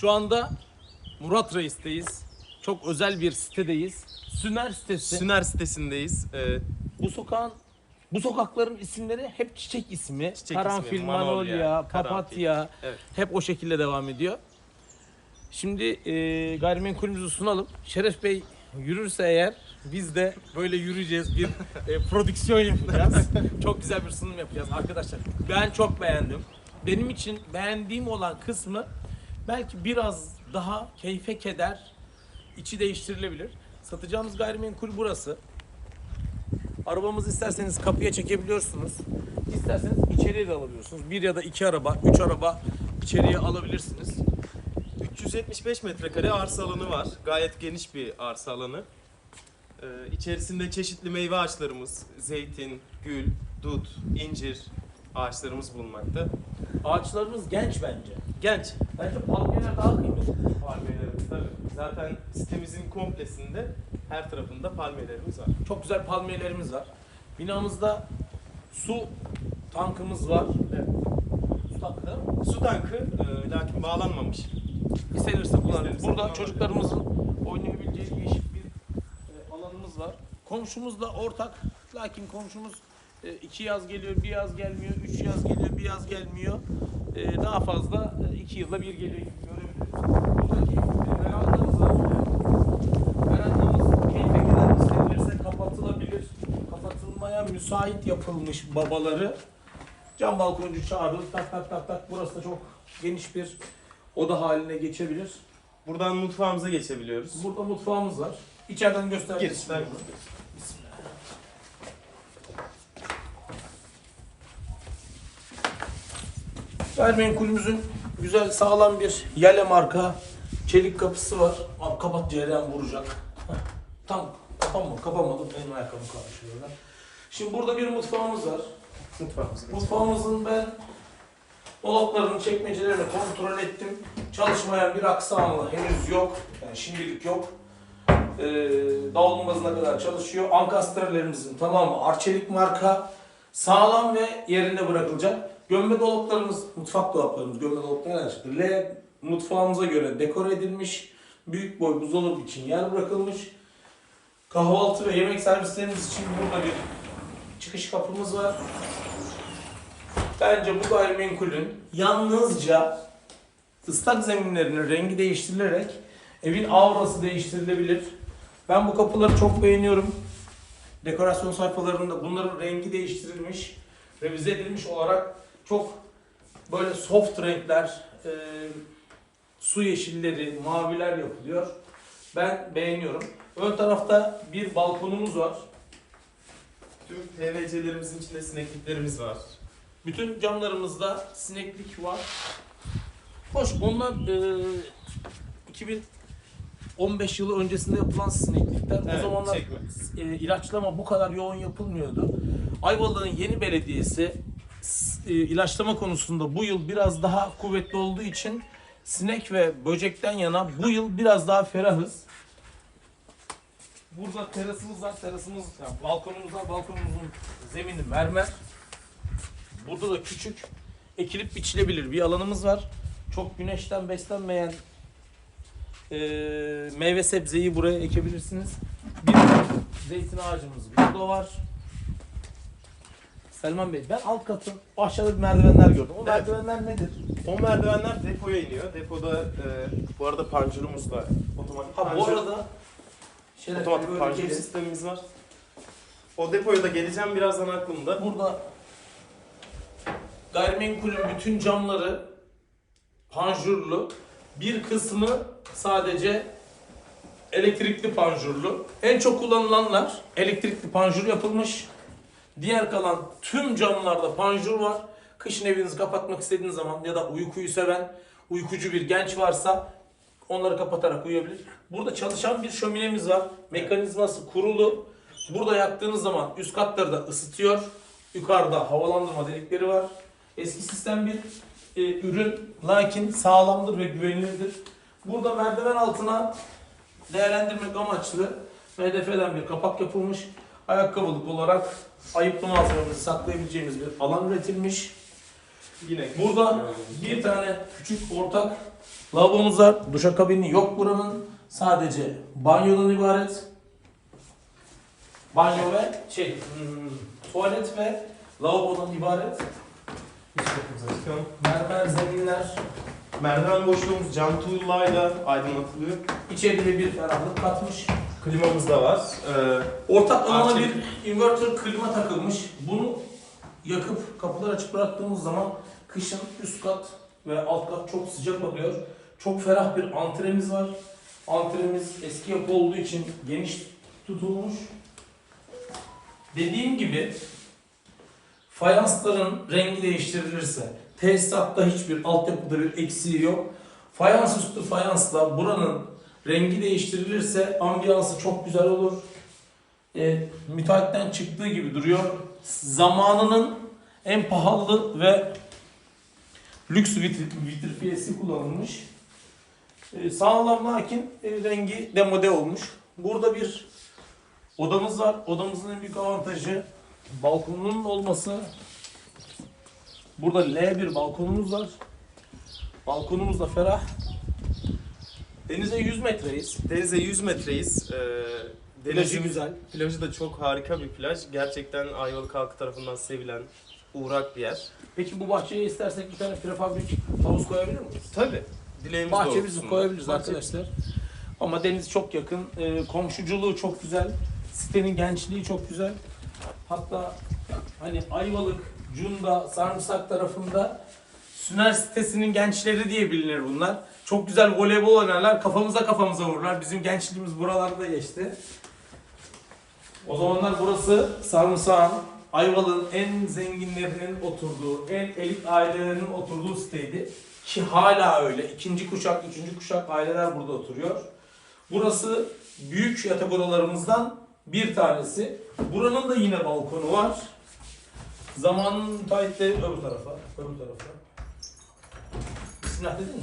Şu anda Murat Reis'teyiz. Çok özel bir sitedeyiz. Sümer sitesi. Süner sitesindeyiz. Ee, Bu sokağın bu sokakların isimleri hep çiçek ismi. Çiçek Karanfil, ismi, manolya, manolya, papatya. Evet. Hep o şekilde devam ediyor. Şimdi e, gayrimenkulümüzü sunalım. Şeref Bey yürürse eğer biz de böyle yürüyeceğiz. Bir e, prodüksiyon yapacağız. çok güzel bir sunum yapacağız arkadaşlar. Ben çok beğendim. Benim için beğendiğim olan kısmı belki biraz daha keyfe keder, içi değiştirilebilir. Satacağımız gayrimenkul burası. Arabamızı isterseniz kapıya çekebiliyorsunuz. İsterseniz içeriye de alabiliyorsunuz. Bir ya da iki araba, üç araba içeriye alabilirsiniz. 375 metrekare arsa alanı var. Gayet geniş bir arsa alanı. Ee, içerisinde çeşitli meyve ağaçlarımız, zeytin, gül, dut, incir ağaçlarımız bulunmakta. Ağaçlarımız genç bence. Genç Bence palmiyeler daha kıymetli. palmiyelerimiz tabii. Zaten sitemizin komplesinde her tarafında palmiyelerimiz var. Çok güzel palmiyelerimiz var. Binamızda su tankımız var. Evet. Su tankı? Su tankı e, lakin bağlanmamış. İstenirse kullanırız. İstenirse Burada çocuklarımızın oynayabileceği değişik bir e, alanımız var. Komşumuzla ortak. Lakin komşumuz e, iki yaz geliyor, bir yaz gelmiyor, üç yaz geliyor, bir yaz gelmiyor. E, daha fazla e, iki yılda bir geliyor gibi görebiliriz. Buradaki e, verandamız var. Verandamız keyfe kadar istenilirse kapatılabilir. Kapatılmaya müsait yapılmış babaları. Cam balkoncu çağırır, tak tak tak tak. Burası da çok geniş bir oda haline geçebilir. Buradan mutfağımıza geçebiliyoruz. Burada mutfağımız var. İçeriden göstereyim. Girişten Bismillah. Gayrimenkulümüzün güzel sağlam bir yale marka çelik kapısı var. Abi kapat cereyan vuracak. Heh, Tam kapanma kapamadım. Benim ayakkabım orada. Şimdi burada bir mutfağımız var. Mutfağımıza geçelim. Mutfağımızın ben dolaplarını, çekmecelerini kontrol ettim. Çalışmayan bir aksamı henüz yok. Yani şimdilik yok. Ee, davlumbazına kadar çalışıyor. Ankastrelerimizin tamamı Arçelik marka. Sağlam ve yerinde bırakılacak. Gömme dolaplarımız, mutfak dolaplarımız, gömme dolapları çıktı? L mutfağımıza göre dekore edilmiş. Büyük boy buzdolabı için yer bırakılmış. Kahvaltı ve yemek servislerimiz için burada bir çıkış kapımız var. Bence bu gayrimenkulün yalnızca ıslak zeminlerinin rengi değiştirilerek evin aurası değiştirilebilir. Ben bu kapıları çok beğeniyorum. Dekorasyon sayfalarında bunların rengi değiştirilmiş, revize edilmiş olarak çok böyle soft renkler, e, su yeşilleri, maviler yapılıyor. Ben beğeniyorum. Ön tarafta bir balkonumuz var. Tüm PVC'lerimizin içinde sinekliklerimiz var. Bütün camlarımızda sineklik var. Hoş onlar e, 2015 yılı öncesinde yapılan sineklikler. o Evet, zamanlar çekme. e, ilaçlama bu kadar yoğun yapılmıyordu. Ayvalık'ın yeni belediyesi ilaçlama konusunda bu yıl biraz daha kuvvetli olduğu için sinek ve böcekten yana bu yıl biraz daha ferahız. Burada terasımız var. Terasımız, yani balkonumuz var. Balkonumuzun zemini mermer. Burada da küçük ekilip biçilebilir bir alanımız var. Çok güneşten beslenmeyen e, meyve sebzeyi buraya ekebilirsiniz. Bir zeytin ağacımız burada var. Selman Bey ben alt katın aşağıda bir merdivenler gördüm. O Evet. merdivenler nedir? O merdivenler depoya iniyor. Depoda e, bu arada panjurumuz da otomatik Ha bu panjur- arada Şeref Bey otomatik böyle panjur gelin. sistemimiz var. O depoya da geleceğim birazdan aklımda. Burada gayrimenkulün bütün camları panjurlu. Bir kısmı sadece elektrikli panjurlu. En çok kullanılanlar elektrikli panjur yapılmış. Diğer kalan tüm camlarda panjur var. Kışın evinizi kapatmak istediğiniz zaman ya da uykuyu seven uykucu bir genç varsa onları kapatarak uyuyabilir. Burada çalışan bir şöminemiz var. Mekanizması kurulu. Burada yaktığınız zaman üst katları da ısıtıyor. Yukarıda havalandırma delikleri var. Eski sistem bir e, ürün lakin sağlamdır ve güvenilirdir. Burada merdiven altına değerlendirmek amaçlı MDF'den bir kapak yapılmış. Ayakkabılık olarak ayıplı malzememizi saklayabileceğimiz bir alan üretilmiş. Yine Burada bir tane küçük ortak Lavabomuz var. Duşakabini yok buranın. Sadece banyodan ibaret. Banyo ve şey, hmm, tuvalet ve lavabodan ibaret. Mermer zeminler. Merdiven boşluğumuz cam tuğlayla aydınlatılıyor. İçeride bir ferahlık katmış. Klimamız da var. Ee, Ortak alana bir inverter klima takılmış. Bunu yakıp kapıları açık bıraktığımız zaman kışın üst kat ve alt kat çok sıcak oluyor. Çok ferah bir antremiz var. Antremiz eski yapı olduğu için geniş tutulmuş. Dediğim gibi fayansların rengi değiştirilirse tesisatta hiçbir altyapıda bir eksiği yok. Fayans üstü fayansla buranın rengi değiştirilirse ambiyansı çok güzel olur. E, müteahhitten çıktığı gibi duruyor. Zamanının en pahalı ve lüks vitri, vitrifiyesi kullanılmış. E, sağlam lakin e, rengi demode olmuş. Burada bir odamız var. Odamızın en büyük avantajı balkonunun olması. Burada L bir balkonumuz var. Balkonumuz da ferah. Denize 100 metreyiz. denize 100 metreyiz. Ee, Plajı güzel. Plajı da çok harika bir plaj. Gerçekten Ayvalık halkı tarafından sevilen, uğrak bir yer. Peki bu bahçeye istersek bir tane prefabrik havuz koyabilir miyiz? Tabii. Dileğimiz Bahçemizi doğrultusunda. koyabiliriz Bahçe- arkadaşlar. Ama deniz çok yakın. Ee, komşuculuğu çok güzel. Sitenin gençliği çok güzel. Hatta hani Ayvalık, Cunda, Sarımsak tarafında Süner sitesinin gençleri diye bilinir bunlar. Çok güzel voleybol oynarlar. Kafamıza kafamıza vururlar. Bizim gençliğimiz buralarda geçti. O zamanlar burası Sarımsak'ın, Ayvalık'ın en zenginlerinin oturduğu, en elit ailelerinin oturduğu siteydi. Ki hala öyle. İkinci kuşak, üçüncü kuşak aileler burada oturuyor. Burası büyük yatak odalarımızdan bir tanesi. Buranın da yine balkonu var. Zamanın müteahhitleri öbür tarafa, öbür tarafa. Bismillah dedin mi?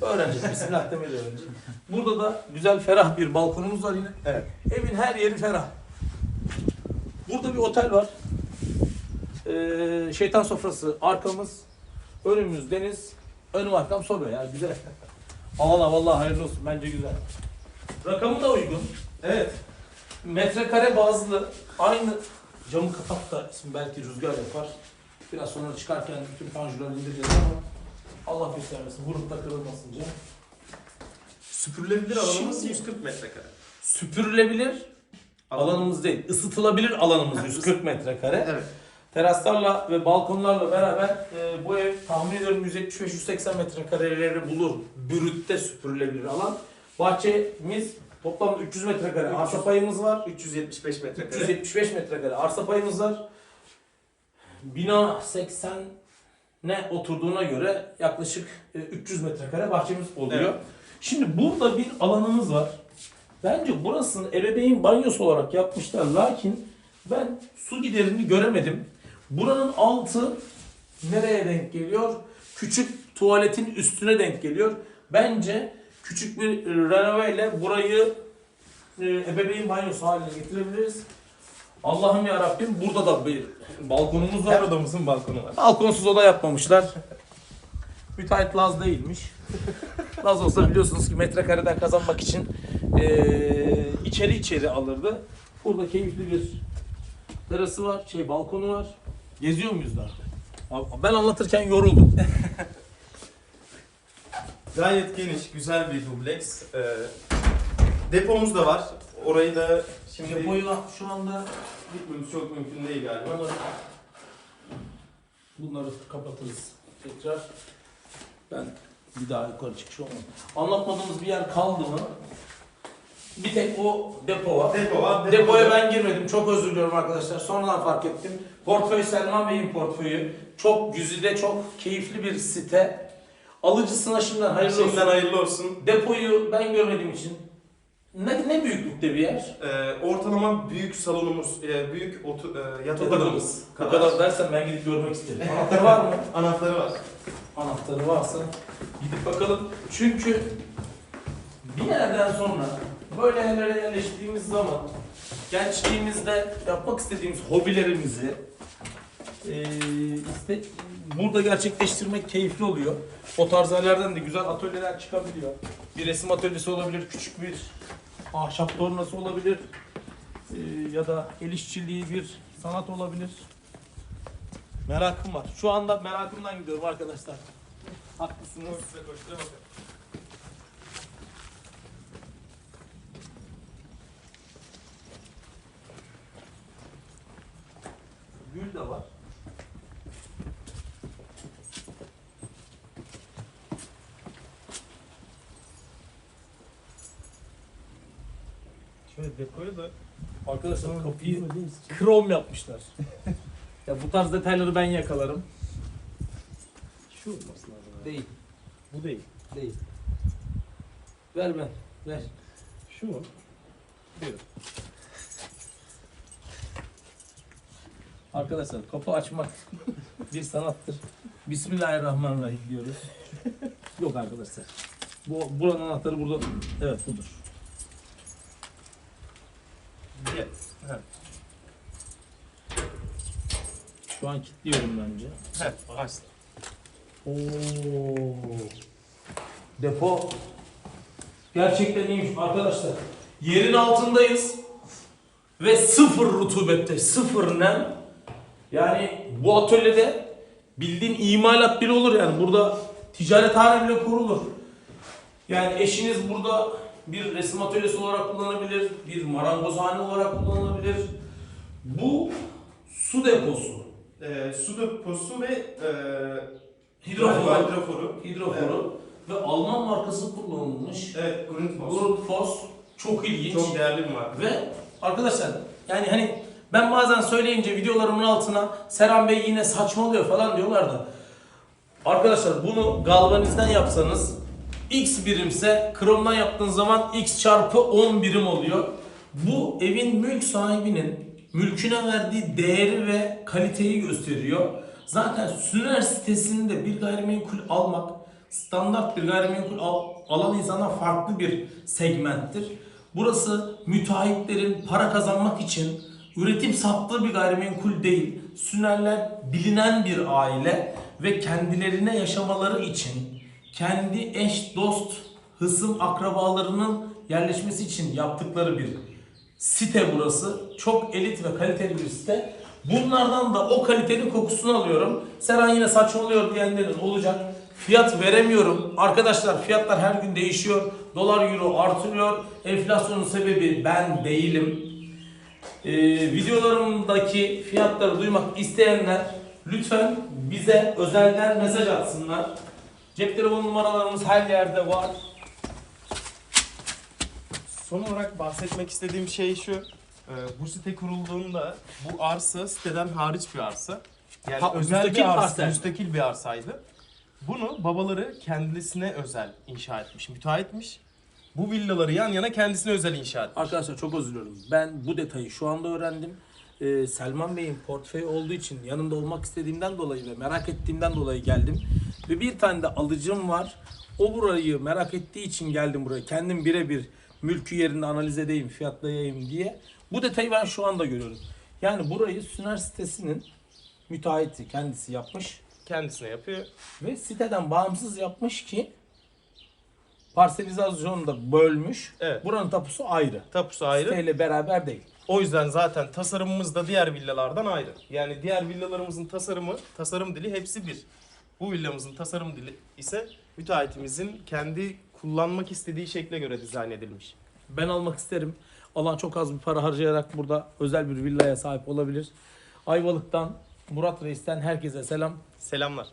Öğreneceğiz. Bismillah demeyi de öğreneceğiz. Burada da güzel ferah bir balkonumuz var yine. Evet. Evin her yeri ferah. Burada bir otel var. Ee, şeytan sofrası arkamız, önümüz deniz, önüm arkam sobe ya güzel. Allah vallahi hayırlı olsun bence güzel. Rakamı da uygun. Evet. Metrekare bazlı aynı camı kapat da belki rüzgar yapar. Biraz sonra çıkarken bütün panjurları indireceğiz ama Allah göstermesin vurup da kırılmasın cam. Süpürülebilir alanımız Şimdi- 140 metrekare. Süpürülebilir alanımız değil, ısıtılabilir alanımız 140 metrekare. Evet. Teraslarla ve balkonlarla beraber e, bu ev tahmin ediyorum 175-180 metrekareleri bulur. Brütte süpürülebilir alan. Bahçemiz toplamda 300 metrekare arsa payımız var. 375 metrekare. 375 metrekare arsa payımız var. Bina 80 ne oturduğuna göre yaklaşık e, 300 metrekare bahçemiz oluyor. Evet. Şimdi burada bir alanımız var. Bence burasını ebeveyn banyosu olarak yapmışlar. Lakin ben su giderini göremedim. Buranın altı nereye denk geliyor? Küçük tuvaletin üstüne denk geliyor. Bence küçük bir e, renove ile burayı e, ebeveyn banyosu haline getirebiliriz. Allah'ım ya Rabbim burada da bir balkonumuz var. Her odamızın balkonu var. Balkonsuz oda yapmamışlar. Müteahhit Laz değilmiş. Laz olsa biliyorsunuz ki metrekareden kazanmak için eee, içeri içeri alırdı. Burada keyifli bir terası var, şey balkonu var. Geziyor muyuz daha? Abi Ben anlatırken yoruldum. Gayet geniş, güzel bir dubleks. Ee, depomuz da var. Orayı da şimdi Depoyu şu anda gitmemiz çok mümkün değil galiba. bunları, bunları kapatırız tekrar. Ben bir daha yukarı çıkış olmam. Anlatmadığımız bir yer kaldı mı? Bir tek o depo var. Depo var. Depoya ben girmedim. Çok özür diliyorum arkadaşlar. Sonradan fark ettim. Portföy Selman Bey'in portföyü. Çok güzide, çok keyifli bir site. Alıcısına şimdiden hayırlı olsun. Şimdiden hayırlı olsun. Depoyu ben görmediğim için ne, ne büyüklükte bir yer? Ee, ortalama büyük salonumuz, e, büyük otu, e, yatak odamız O kadar. kadar dersen ben gidip görmek isterim. Anahtarı var mı? Anahtarı var. Anahtarı varsa gidip bakalım. Çünkü bir yerden sonra böyle yerlere yerleştiğimiz zaman gençliğimizde yapmak istediğimiz hobilerimizi eee iste, burada gerçekleştirmek keyifli oluyor. O tarz yerlerden de güzel atölyeler çıkabiliyor. Bir resim atölyesi olabilir, küçük bir ahşap tornası olabilir. Ee, ya da el işçiliği bir sanat olabilir. Merakım var. Şu anda merakımdan gidiyorum arkadaşlar. Haklısınız. Size koştura bakın. Gül de var. Şöyle dekoyu da Arkadaşlar kapıyı krom yapmışlar. ya bu tarz detayları ben yakalarım. şu olması lazım. abi. Değil, Bu değil. değil. Ver ben, ver. Şu mu? Buyurun. Arkadaşlar kapı açmak bir sanattır. Bismillahirrahmanirrahim diyoruz. Yok arkadaşlar. Bu buranın anahtarı burada. Evet budur. Ha. Şu an kilitliyorum bence. Heh, açtım. Oo. Depo gerçekten iyiymiş arkadaşlar. Yerin altındayız ve sıfır rutubette, sıfır nem. Yani bu atölyede bildiğin imalat bile olur yani burada ticarethane bile kurulur. Yani eşiniz burada bir resim atölyesi olarak kullanabilir, bir marangozhane olarak kullanılabilir. Bu su deposu. Ee, su deposu ve e, Hidroforu. hidroforu. hidroforu ve Alman markası kullanılmış. Evet, Grundfos. Grundfos çok ilginç. Çok değerli bir marka. Ve arkadaşlar yani hani ben bazen söyleyince videolarımın altına Serhan Bey yine saçmalıyor falan diyorlar da Arkadaşlar bunu galvanizden yapsanız X birimse kromdan yaptığınız zaman X çarpı 10 birim oluyor. Bu evin mülk sahibinin mülküne verdiği değeri ve kaliteyi gösteriyor. Zaten Süner sitesinde bir gayrimenkul almak standart bir gayrimenkul al- alan insandan farklı bir segmenttir. Burası müteahhitlerin para kazanmak için üretim sattığı bir gayrimenkul değil. Sünerler bilinen bir aile ve kendilerine yaşamaları için kendi eş, dost, hısım akrabalarının yerleşmesi için yaptıkları bir site burası. Çok elit ve kaliteli bir site. Bunlardan da o kalitenin kokusunu alıyorum. Serhan yine saçmalıyor diyenlerin olacak. Fiyat veremiyorum. Arkadaşlar fiyatlar her gün değişiyor. Dolar euro artıyor. Enflasyonun sebebi ben değilim. Ee, videolarımdaki fiyatları duymak isteyenler lütfen bize özelden mesaj atsınlar. Cep telefon numaralarımız her yerde var. Son olarak bahsetmek istediğim şey şu. Ee, bu site kurulduğunda bu arsa siteden hariç bir arsa. Yani Ha, özel müstakil bir arsa, parsel. müstakil bir arsaydı. Bunu babaları kendisine özel inşa etmiş, müteahhitmiş. Bu villaları yan yana kendisine özel inşa etmiş. Arkadaşlar çok özür diliyorum. Ben bu detayı şu anda öğrendim. Ee, Selman Bey'in portföyü olduğu için yanında olmak istediğimden dolayı ve merak ettiğimden dolayı geldim. Ve bir tane de alıcım var. O burayı merak ettiği için geldim buraya. Kendim birebir mülkü yerinde analiz edeyim, fiyatlayayım diye. Bu detayı ben şu anda görüyorum. Yani burayı Süner sitesinin müteahhiti kendisi yapmış. Kendisine yapıyor. Ve siteden bağımsız yapmış ki parselizasyonu da bölmüş. Evet. Buranın tapusu ayrı. Tapusu ayrı. Siteyle beraber değil. O yüzden zaten tasarımımız da diğer villalardan ayrı. Yani diğer villalarımızın tasarımı, tasarım dili hepsi bir. Bu villamızın tasarım dili ise müteahhitimizin kendi kullanmak istediği şekle göre dizayn edilmiş. Ben almak isterim. Alan çok az bir para harcayarak burada özel bir villaya sahip olabilir. Ayvalık'tan Murat Reis'ten herkese selam. Selamlar.